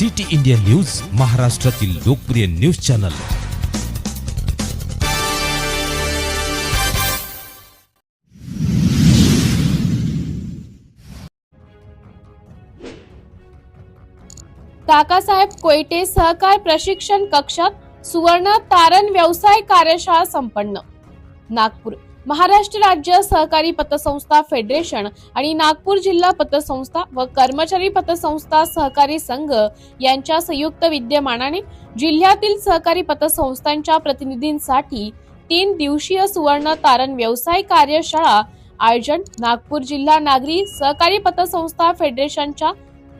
City India news महाराष्ट्रातील लोकप्रिय news channel. Kakasaheb कोयटे सहकार प्रशिक्षण कक्षात सुवर्ण तारण व्यवसाय कार्यशाळा संपन्न. नागपूर महाराष्ट्र राज्य सहकारी पतसंस्था फेडरेशन आणि नागपूर जिल्हा पतसंस्था व कर्मचारी पतसंस्था सहकारी संघ यांच्या संयुक्त विद्यमानाने जिल्ह्यातील सहकारी पतसंस्थांच्या प्रतिनिधींसाठी तीन दिवसीय सुवर्ण तारण व्यवसाय कार्यशाळा आयोजन नागपूर जिल्हा नागरी सहकारी पतसंस्था फेडरेशनच्या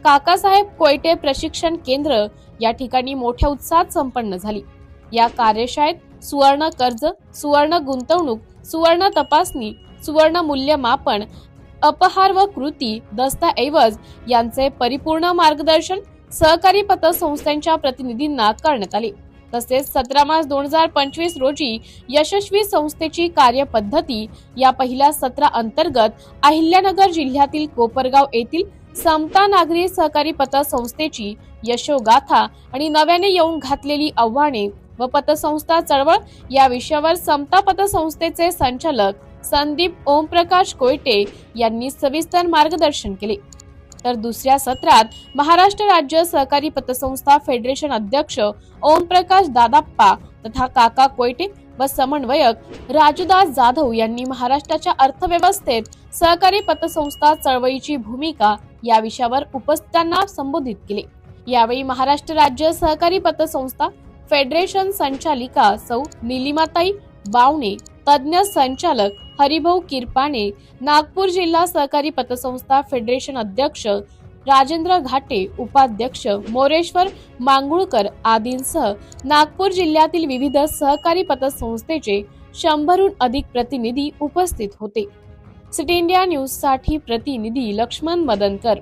काकासाहेब कोयटे प्रशिक्षण केंद्र या ठिकाणी मोठ्या उत्साहात संपन्न झाली. या कार्यशाळेत सुवर्ण कर्ज सुवर्ण गुंतवणूक सुवर्ण तपासणी सुवर्ण मूल्यमापन अपहार व कृती दस्तऐवज यांचे परिपूर्ण मार्गदर्शन सहकारी पतसंस्थांच्या प्रतिनिधींना करण्यात आले. तसेच सतरा मार्च दोन हजार पंचवीस रोजी यशस्वी संस्थेची कार्यपद्धती या पहिल्या सत्रा अंतर्गत अहिल्यानगर जिल्ह्यातील कोपरगाव येथील समता नागरी सहकारी पतसंस्थेची यशोगाथा आणि नव्याने येऊन घातलेली आव्हाने व पतसंस्था चळवळ या विषयावर समता पतसंस्थेचे संचालक संदीप ओमप्रकाश कोयटे यांनी सविस्तर मार्गदर्शन केले. तर दुसऱ्या सत्रात महाराष्ट्र राज्य सहकारी पतसंस्था फेडरेशन अध्यक्ष ओमप्रकाश दादाप्पा तथा काका कोयटे व समन्वयक राजूदास जाधव यांनी महाराष्ट्राच्या अर्थव्यवस्थेत सहकारी पतसंस्था चळवळीची भूमिका या विषयावर उपस्थितांना संबोधित केले. यावेळी महाराष्ट्र राज्य सहकारी पतसंस्था फेडरेशन संचालिका सौ निलिमाताई बावणे तज्ज्ञ संचालक हरिभाऊ किरपाने नागपूर जिल्हा सहकारी पतसंस्था फेडरेशन अध्यक्ष राजेंद्र घाटे उपाध्यक्ष मोरेश्वर मांगुळकर आदींसह नागपूर जिल्ह्यातील विविध सहकारी पतसंस्थेचे शंभरहून अधिक प्रतिनिधी उपस्थित होते. सिटी इंडिया न्यूजसाठी प्रतिनिधी लक्ष्मण मदनकर.